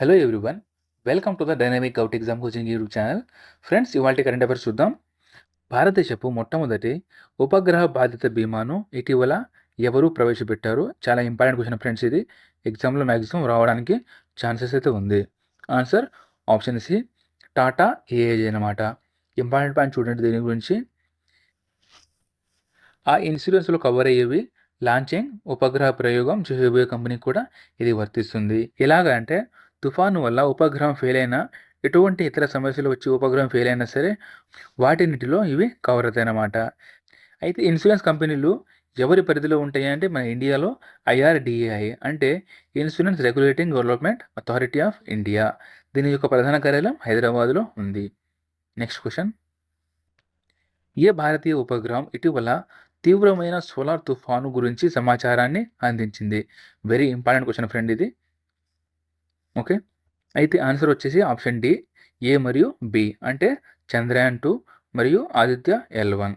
Hello everyone welcome to the dynamic out exam coaching YouTube channel friends ఇవాళ current affairs చూద్దాం. భారతదేశపు మొట్టమొదటి ఉపగ్రహ బాధిత బీమాను ఇటీవల ఎవరు ప్రవేశపెట్టారు? చాలా ఇంపార్టెంట్ క్వశ్చన్ ఫ్రెండ్స్ ఇది. ఎగ్జామ్లో మ్యాక్సిమం రావడానికి ఛాన్సెస్ అయితే ఉంది. Answer option C Tata AIG అనమాట ఇంపార్టెంట్ పాయింట్ చూడండి దీని గురించి. ఆ ఇన్సూరెన్స్లో కవర్ అయ్యేవి లాంచింగ్ ఉపగ్రహ ప్రయోగం చేయబోయే కంపెనీకి కూడా ఇది వర్తిస్తుంది. ఎలాగ అంటే తుఫాను వల్ల ఉపగ్రహం ఫెయిల్ అయినా ఎటువంటి ఇతర సమస్యలు వచ్చి ఉపగ్రహం ఫెయిల్ అయినా సరే వాటిన్నిటిలో ఇవి కవర్ అవుతాయి అన్నమాట అయితే ఇన్సూరెన్స్ కంపెనీలు ఎవరి పరిధిలో ఉంటాయి అంటే మన ఇండియాలో ఐఆర్డిఏఐ అంటే insurance regulating development authority of India. దీని యొక్క ప్రధాన కార్యాలయం హైదరాబాద్లో ఉంది. Next question. ఏ భారతీయ ఉపగ్రహం ఇటీవల తీవ్రమైన సోలార్ తుఫాను గురించి సమాచారాన్ని అందించింది? వెరీ ఇంపార్టెంట్ క్వశ్చన్ ఫ్రెండ్ ఇది. ఓకే? అయితే ఆన్సర్ వచ్చేసి ఆప్షన్ డి ఏ మరియు బి. అంటే చంద్రయాన్ టూ మరియు Aditya L one.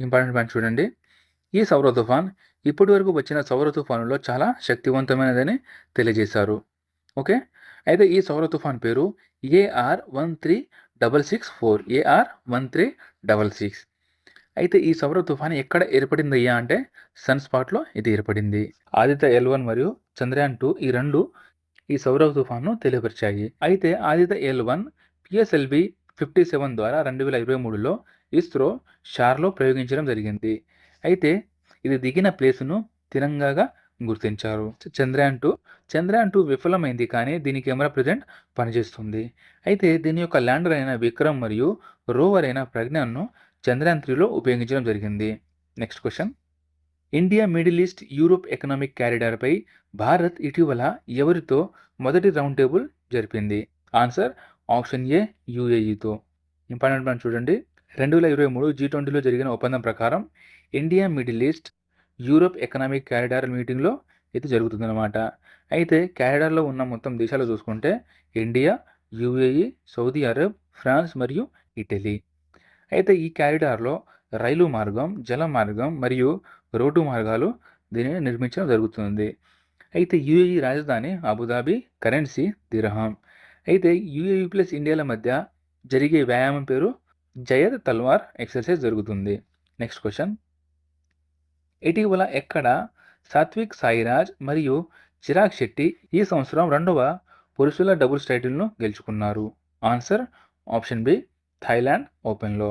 Important point చూడండి. ఈ సౌర తుఫాన్ ఇప్పటి వరకు వచ్చిన సౌర తుఫానులో చాలా శక్తివంతమైనదని తెలియజేశారు. ఓకే? అయితే ఈ సౌర తుఫాన్ పేరు AR one three double six four. AR one three double six. అయితే ఈ సౌర తుఫాన్ ఎక్కడ ఏర్పడింది అయ్యా అంటే సన్ స్పాట్లో ఇది ఏర్పడింది. ఆదిత్య ఎల్ వన్ మరియు చంద్రయాన్ టూ ఈ రెండు ఈ సౌరవ్ తుఫాన్ను తెలియపరిచాయి. అయితే Aditya L one PSLV fifty seven ద్వారా రెండు వేల ఇరవై మూడులో ఇస్రో షార్లో ప్రయోగించడం జరిగింది. అయితే ఇది దిగిన ప్లేస్ను తిరంగాగా గుర్తించారు. చంద్రయాన్ టూ చంద్రయాన్ టూ విఫలమైంది కానీ దీని కెమెరా ప్రజెంట్ పనిచేస్తుంది. అయితే దీని యొక్క ల్యాండర్ అయిన విక్రమ్ మరియు రోవర్ అయిన ప్రజ్ఞాన్ను చంద్రయాన్ త్రీలో ఉపయోగించడం జరిగింది. Next question. India Middle East Europe economic క్యారిడార్పై Bharat ఇటీవల ఎవరితో మొదటి రౌండ్ టేబుల్ జరిపింది? ఆన్సర్ ఆప్షన్ ఏ యూఏఈతో. ఇంపార్టెంట్ మనం చూడండి. రెండు వేల ఇరవై మూడు జీ ట్వంటీలో జరిగిన ఒప్పందం ప్రకారం India Middle East Europe economic corridor మీటింగ్లో ఇది జరుగుతుందన్నమాట. అయితే క్యారిడార్లో ఉన్న మొత్తం దేశాలు చూసుకుంటే India UAE Saudi Arab France మరియు ఇటలీ. అయితే ఈ క్యారిడార్లో రైలు మార్గం జల మార్గం మరియు రోడ్డు మార్గాలు దీనిని నిర్మించడం జరుగుతుంది. అయితే యూఏఈ రాజధాని అబుదాబి కరెన్సీ దిరహం. అయితే యూఏఈ ప్లస్ ఇండియాల మధ్య జరిగే వ్యాయామం పేరు జయద్ తల్వార్ ఎక్సర్సైజ్ జరుగుతుంది. Next question. ఇటీవల ఎక్కడ సాత్విక్ సాయిరాజ్ మరియు చిరాగ్ శెట్టి ఈ సంవత్సరం రెండవ పురుషుల డబుల్స్ టైటిల్ను గెలుచుకున్నారు? ఆన్సర్ ఆప్షన్ బి థాయిలాండ్ ఓపెన్లో.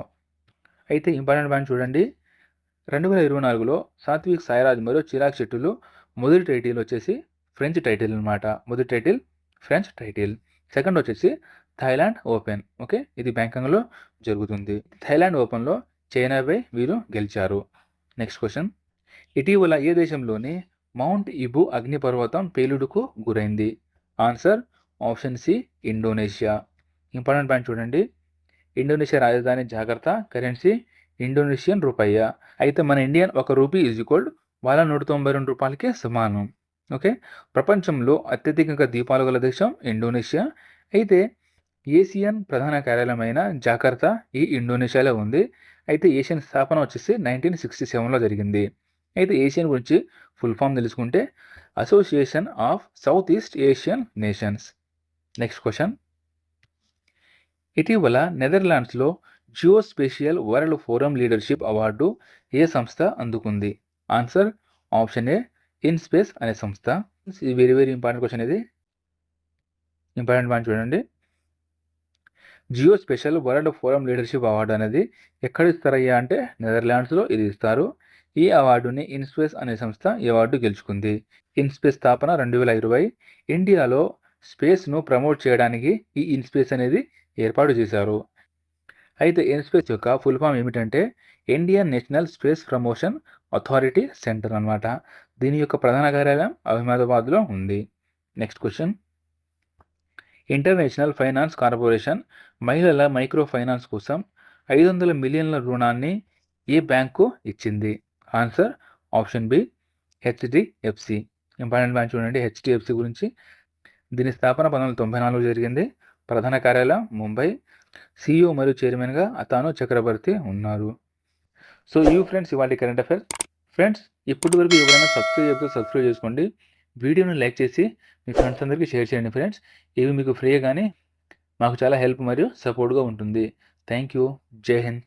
అయితే ఇంపార్టెంట్ పాయింట్ చూడండి. రెండు వేల ఇరవై నాలుగులో సాత్విక్ సాయిరాజ్ మరియు చిరాగ్ శెట్టులు మొదటి టైటిల్ వచ్చేసి ఫ్రెంచ్ టైటిల్ అనమాట మొదటి టైటిల్ ఫ్రెంచ్ టైటిల్. సెకండ్ వచ్చేసి థాయిలాండ్ ఓపెన్. ఓకే? ఇది బ్యాంకాంగ్లో జరుగుతుంది. థాయిలాండ్ ఓపెన్లో చైనాపై వీరు గెలిచారు. Next question. ఇటీవల ఏ దేశంలోని మౌంట్ ఇబు అగ్నిపర్వతం పేలుడుకు గురైంది? Answer option C Indonesia. Important point చూడండి. ఇండోనేషియా రాజధాని జాగ్రత్త కరెన్సీ ఇండోనేషియన్ రూపాయ అయితే మన ఇండియన్ ఒక రూపీ ఈజ్ ఈక్వల్ వాళ్ళ నూట తొంభై రెండు రూపాయలకే సమానం. ఓకే? ప్రపంచంలో అత్యధికంగా దీపాలు గల దేశం ఇండోనేషియా. అయితే ఏసియన్ ప్రధాన కార్యాలయమైన జాకర్తా ఈ ఇండోనేషియాలో ఉంది. అయితే ఏషియన్ స్థాపన వచ్చేసి నైన్టీన్ సిక్స్టీ సెవెన్లో జరిగింది. అయితే ఏషియన్ గురించి ఫుల్ ఫామ్ తెలుసుకుంటే Association of South East Asian Nations. Next question. ఇటీవల నెదర్లాండ్స్లో geospatial world forum leadership award ఏ సంస్థ అందుకుంది? Answer option A in space అనే సంస్థ. ఇది వెరీ వెరీ ఇంపార్టెంట్ క్వశ్చన్ ఇది ఇంపార్టెంట్ పాయింట్ చూడండి. Geospatial world forum leadership award అనేది ఎక్కడ ఇస్తారయ్యా అంటే నెదర్లాండ్స్లో ఇది ఇస్తారు. ఈ అవార్డుని ఇన్స్పేస్ అనే సంస్థ ఈ అవార్డు గెలుచుకుంది. ఇన్స్పేస్ స్థాపన రెండు వేల ఇరవై. ఇండియాలో స్పేస్ను ప్రమోట్ చేయడానికి ఈ ఇన్స్పేస్ అనేది ఏర్పాటు చేశారు. అయితే ఎన్స్పేస్ యొక్క ఫుల్ ఫామ్ ఏమిటంటే Indian national space promotion authority centre అనమాట దీని యొక్క ప్రధాన కార్యాలయం అహ్మదాబాద్లో ఉంది. Next question. International Finance Corporation మహిళల మైక్రో ఫైనాన్స్ కోసం ఐదు వందల మిలియన్ల రుణాన్ని ఏ బ్యాంకు ఇచ్చింది? Answer option B HDFC important bank చూడండి హెచ్డిఎఫ్సి గురించి. దీని స్థాపన పంతొమ్మిది వందల తొంభై నాలుగు జరిగింది. ప్రధాన కార్యాలయం ముంబై. సిఇఓ మరియు చైర్మన్గా అతాను చక్రవర్తి ఉన్నారు. సో ఈ ఫ్రెండ్స్ ఇవాళ కరెంట్ అఫైర్స్ ఫ్రెండ్స్ ఇప్పటి వరకు ఎవరైనా సబ్స్క్రైబ్ చేస్తే సబ్స్క్రైబ్ చేసుకోండి. వీడియోను లైక్ చేసి మీ ఫ్రెండ్స్ అందరికీ షేర్ చేయండి ఫ్రెండ్స్. ఇవి మీకు ఫ్రీ కానీ మాకు చాలా హెల్ప్ మరియు సపోర్ట్గా ఉంటుంది. థ్యాంక్ యూ జై హింద్.